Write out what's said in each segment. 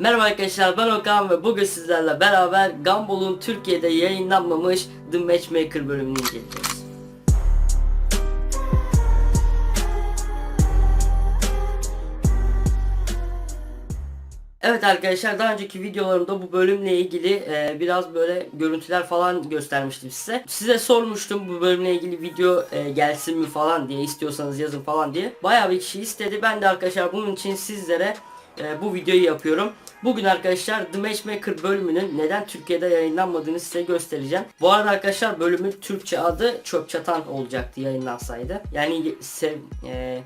Merhaba arkadaşlar ben Okan ve bugün sizlerle beraber Gumball'un Türkiye'de yayınlanmamış The Matchmaker bölümünü inceleyeceğiz. Evet arkadaşlar daha önceki videolarımda bu bölümle ilgili e, biraz böyle görüntüler falan göstermiştim size. Size sormuştum bu bölümle ilgili video e, gelsin mi falan diye istiyorsanız yazın falan diye. Bayağı bir kişi istedi. Ben de arkadaşlar bunun için sizlere e, bu videoyu yapıyorum. Bugün arkadaşlar The Matchmaker bölümünün neden Türkiye'de yayınlanmadığını size göstereceğim. Bu arada arkadaşlar bölümün Türkçe adı Çöp Çatan olacaktı yayınlansaydı. Yani sev, e,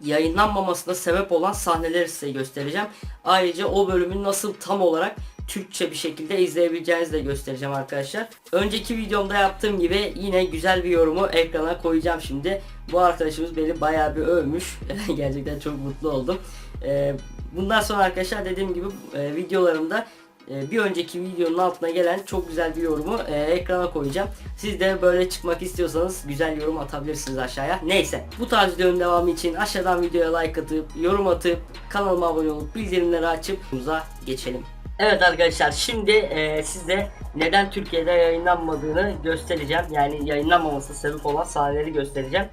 yayınlanmamasına sebep olan sahneleri size göstereceğim. Ayrıca o bölümün nasıl tam olarak Türkçe bir şekilde izleyebileceğinizi de göstereceğim arkadaşlar. Önceki videomda yaptığım gibi yine güzel bir yorumu ekrana koyacağım şimdi. Bu arkadaşımız beni bayağı bir övmüş. Gerçekten çok mutlu oldum. Ee, bundan sonra arkadaşlar dediğim gibi e, videolarımda e, bir önceki videonun altına gelen çok güzel bir yorumu e, ekrana koyacağım. Siz de böyle çıkmak istiyorsanız güzel yorum atabilirsiniz aşağıya. Neyse bu tarz videonun devamı için aşağıdan videoya like atıp yorum atıp kanalıma abone olup bildirimleri açıp videomuza geçelim. Evet arkadaşlar şimdi e, size neden Türkiye'de yayınlanmadığını göstereceğim. Yani yayınlanmaması sebep olan sahneleri göstereceğim.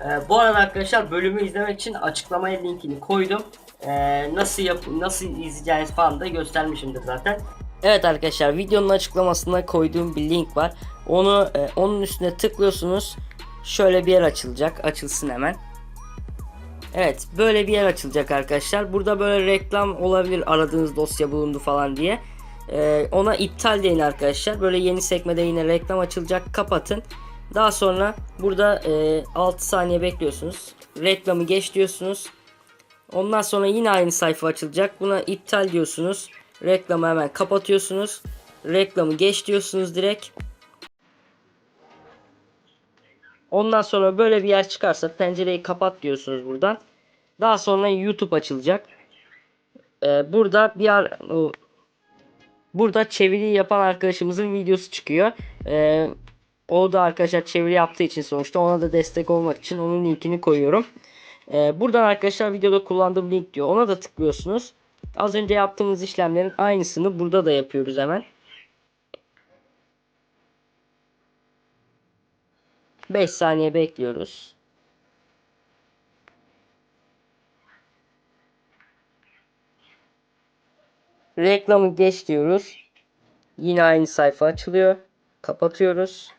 E, bu arada arkadaşlar bölümü izlemek için açıklamaya linkini koydum. E, nasıl yap nasıl izleyeceğiniz falan da göstermişimdir zaten. Evet arkadaşlar videonun açıklamasına koyduğum bir link var. Onu e, onun üstüne tıklıyorsunuz. Şöyle bir yer açılacak. Açılsın hemen. Evet böyle bir yer açılacak arkadaşlar. Burada böyle reklam olabilir aradığınız dosya bulundu falan diye. Ee, ona iptal deyin arkadaşlar. Böyle yeni sekmede yine reklam açılacak. Kapatın. Daha sonra burada e, 6 saniye bekliyorsunuz. Reklamı geç diyorsunuz. Ondan sonra yine aynı sayfa açılacak. Buna iptal diyorsunuz. Reklamı hemen kapatıyorsunuz. Reklamı geç diyorsunuz direkt. Ondan sonra böyle bir yer çıkarsa pencereyi kapat diyorsunuz buradan. Daha sonra YouTube açılacak. Ee, burada bir ar burada çeviri yapan arkadaşımızın videosu çıkıyor. Ee, o da arkadaşlar çeviri yaptığı için sonuçta ona da destek olmak için onun linkini koyuyorum. Ee, buradan arkadaşlar videoda kullandığım link diyor. Ona da tıklıyorsunuz. Az önce yaptığımız işlemlerin aynısını burada da yapıyoruz hemen. 5 saniye bekliyoruz. Reklamı geç diyoruz. Yine aynı sayfa açılıyor. Kapatıyoruz.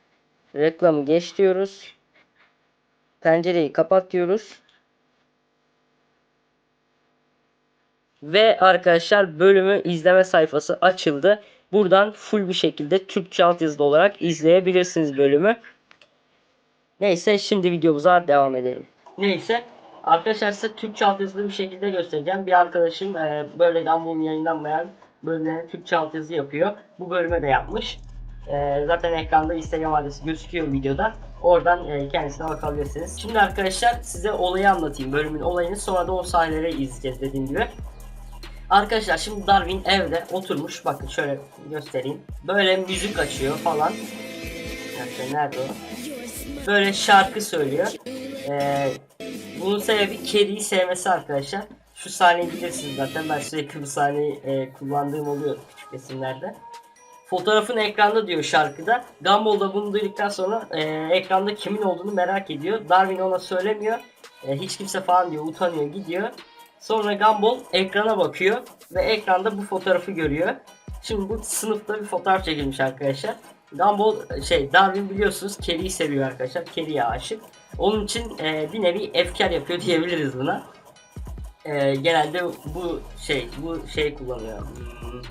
Reklamı geç diyoruz. Pencereyi kapat diyoruz. Ve arkadaşlar bölümü izleme sayfası açıldı. Buradan full bir şekilde Türkçe altyazılı olarak izleyebilirsiniz bölümü. Neyse şimdi videomuza devam edelim. Neyse arkadaşlar size Türkçe altyazılı bir şekilde göstereceğim. Bir arkadaşım e, böyle Gumball'un yayınlanmayan bölümlerine Türkçe altyazı yapıyor. Bu bölüme de yapmış. E, zaten ekranda Instagram adresi gözüküyor videoda. Oradan e, kendisine bakabilirsiniz. Şimdi arkadaşlar size olayı anlatayım. Bölümün olayını sonra da o sahneleri izleyeceğiz dediğim gibi. Arkadaşlar şimdi Darwin evde oturmuş. Bakın şöyle göstereyim. Böyle müzik açıyor falan. Yani nerede o? Böyle şarkı söylüyor. Ee, bunun sebebi kediyi sevmesi arkadaşlar. Şu sahneyi bilirsiniz zaten. Ben sürekli bu sahneyi e, kullandığım oluyor küçük resimlerde. Fotoğrafın ekranda diyor şarkıda. Gumball da bunu duyduktan sonra e, ekranda kimin olduğunu merak ediyor. Darwin ona söylemiyor. E, hiç kimse falan diyor utanıyor gidiyor. Sonra Gumball ekrana bakıyor ve ekranda bu fotoğrafı görüyor. Şimdi bu sınıfta bir fotoğraf çekilmiş arkadaşlar. Gumball şey Darwin biliyorsunuz kediyi seviyor arkadaşlar. Kediye aşık. Onun için e, bir nevi efkar yapıyor diyebiliriz buna. E, genelde bu şey bu şey kullanıyor. Hmm,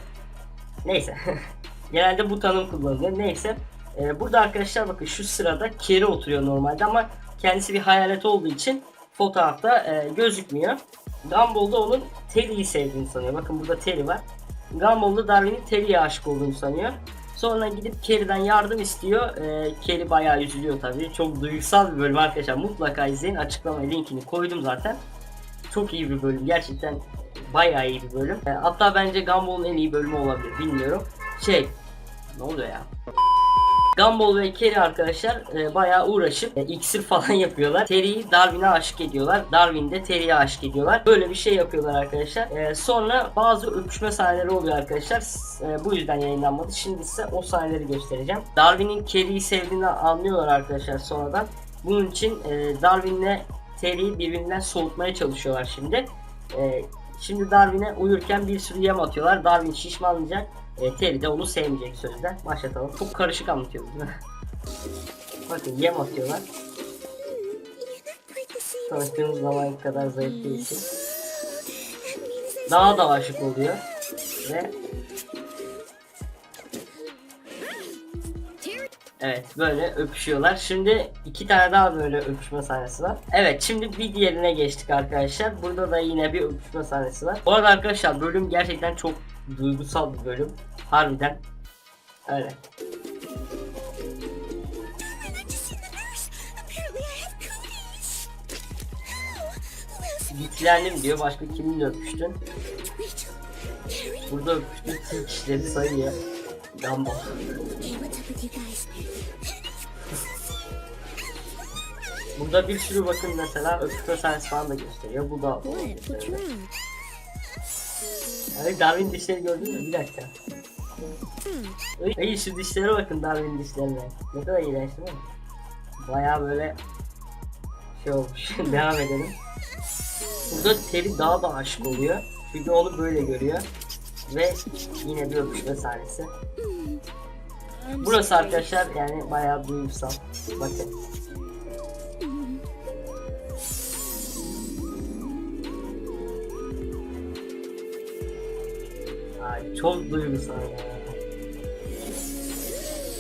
Neyse. genelde bu tanım kullanılıyor. Neyse. E, burada arkadaşlar bakın şu sırada Keri oturuyor normalde ama kendisi bir hayalet olduğu için fotoğrafta e, gözükmüyor. Gumball da onun Terry'yi sevdiğini sanıyor. Bakın burada Terry var. Gumball da Darwin'in Terry'ye aşık olduğunu sanıyor. Sonra gidip Kerry'den yardım istiyor. Ee, Kerry bayağı üzülüyor tabii. Çok duygusal bir bölüm arkadaşlar. Mutlaka izleyin. Açıklamaya linkini koydum zaten. Çok iyi bir bölüm. Gerçekten bayağı iyi bir bölüm. Ee, hatta bence Gumball'un en iyi bölümü olabilir. Bilmiyorum. Şey, ne oluyor ya? Gumball ve Kerry arkadaşlar e, bayağı uğraşıp e, iksir falan yapıyorlar. Terry'i Darwin'e aşık ediyorlar. Darwin de Terry'e aşık ediyorlar. Böyle bir şey yapıyorlar arkadaşlar. E, sonra bazı öpüşme sahneleri oluyor arkadaşlar. E, bu yüzden yayınlanmadı. Şimdi size o sahneleri göstereceğim. Darwin'in Kerry'i sevdiğini anlıyorlar arkadaşlar sonradan. Bunun için e, Darwin'le Terry'i birbirinden soğutmaya çalışıyorlar şimdi. E, şimdi Darwin'e uyurken bir sürü yem atıyorlar. Darwin şişmanlayacak. E, Terry de onu sevmeyecek sözden. Başlatalım. Çok karışık anlatıyor değil mi? Bakın yem atıyorlar. Tanıştığımız zaman kadar zayıf değilsin. Daha da aşık oluyor. Ve Evet böyle öpüşüyorlar. Şimdi iki tane daha böyle öpüşme sahnesi var. Evet şimdi bir diğerine geçtik arkadaşlar. Burada da yine bir öpüşme sahnesi var. Bu arada arkadaşlar bölüm gerçekten çok duygusal bir bölüm. Harbiden. Öyle. Bitlendim diyor. Başka kiminle öpüştün? Burada öpüştü. Tüm kişileri sayıyor. Gumball. Burada bir sürü bakın mesela öpüşme sahnesi falan da gösteriyor. Bu da gösteriyor. Yani Darwin dişleri gördün mü? Bir dakika. Ay şu dişlere bakın Darwin dişlerine. Ne kadar iğrenç değil mi? Baya böyle şey olmuş. Devam edelim. Burada Terry daha da aşık oluyor. Çünkü onu böyle görüyor. Ve yine bir öpüşme sahnesi. Burası arkadaşlar yani bayağı duygusal. Bakın. Ay, çok duygusal ya.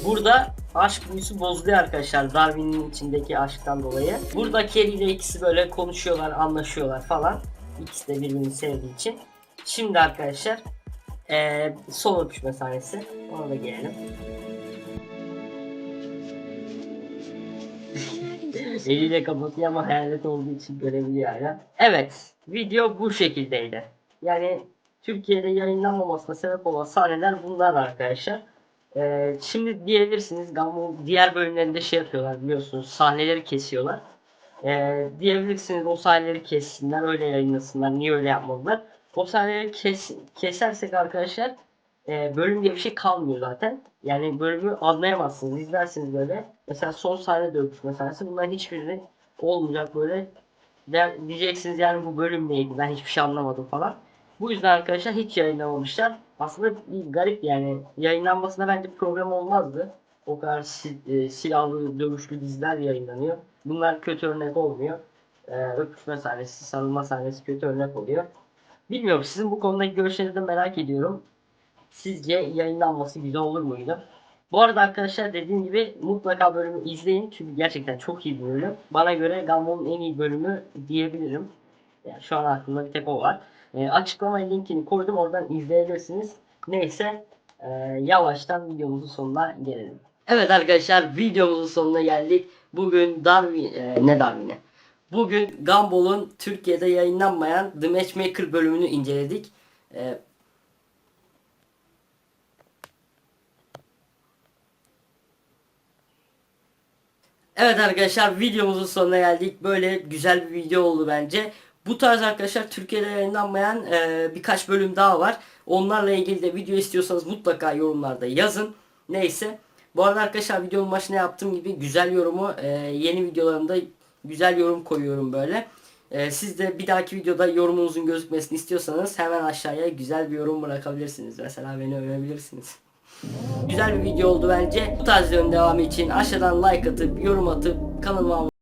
Burada aşk büyüsü bozuluyor arkadaşlar Darwin'in içindeki aşktan dolayı. Burada Kerry ile ikisi böyle konuşuyorlar, anlaşıyorlar falan. İkisi de birbirini sevdiği için. Şimdi arkadaşlar eee son öpüşme sahnesi. Ona da gelelim. Eliyle kapatıyor ama hayalet olduğu için görebiliyor hala. Evet, video bu şekildeydi. Yani Türkiye'de yayınlanmamasına sebep olan sahneler bunlar arkadaşlar. Ee, şimdi diyebilirsiniz Gumball diğer bölümlerinde şey yapıyorlar biliyorsunuz sahneleri kesiyorlar. Ee, diyebilirsiniz o sahneleri kessinler öyle yayınlasınlar niye öyle yapmadılar. O sahneleri kes, kesersek arkadaşlar e, bölüm diye bir şey kalmıyor zaten. Yani bölümü anlayamazsınız izlersiniz böyle. Mesela son sahne de öpüşme sahnesi bunların hiçbiri olmayacak böyle. Der, diyeceksiniz yani bu bölüm neydi ben hiçbir şey anlamadım falan. Bu yüzden arkadaşlar hiç yayınlamamışlar. Aslında bir garip yani yayınlanmasına bence program olmazdı. O kadar si- e, silahlı dövüşlü diziler yayınlanıyor. Bunlar kötü örnek olmuyor. Ee, öpüşme sahnesi, sarılma sahnesi kötü örnek oluyor. Bilmiyorum sizin bu konudaki görüşlerinizi de merak ediyorum. Sizce yayınlanması güzel olur muydu? Bu arada arkadaşlar dediğim gibi mutlaka bölümü izleyin çünkü gerçekten çok iyi bir bölüm. Bana göre Gumball'ın en iyi bölümü diyebilirim. Yani şu an aklımda bir tek o var. E, açıklama linkini koydum oradan izleyebilirsiniz. Neyse e, yavaştan videomuzun sonuna gelelim. Evet arkadaşlar videomuzun sonuna geldik. Bugün Darwin e, ne Darwin'e? Bugün Gumball'un Türkiye'de yayınlanmayan The Matchmaker bölümünü inceledik. E, Evet arkadaşlar videomuzun sonuna geldik. Böyle güzel bir video oldu bence. Bu tarz arkadaşlar Türkiye'de yayınlanmayan e, birkaç bölüm daha var. Onlarla ilgili de video istiyorsanız mutlaka yorumlarda yazın. Neyse. Bu arada arkadaşlar videonun başına yaptığım gibi güzel yorumu e, yeni videolarımda güzel yorum koyuyorum böyle. E, siz de bir dahaki videoda yorumunuzun gözükmesini istiyorsanız hemen aşağıya güzel bir yorum bırakabilirsiniz. Mesela beni övebilirsiniz. Güzel bir video oldu bence. Bu tarz videonun devamı için aşağıdan like atıp yorum atıp kanalıma abone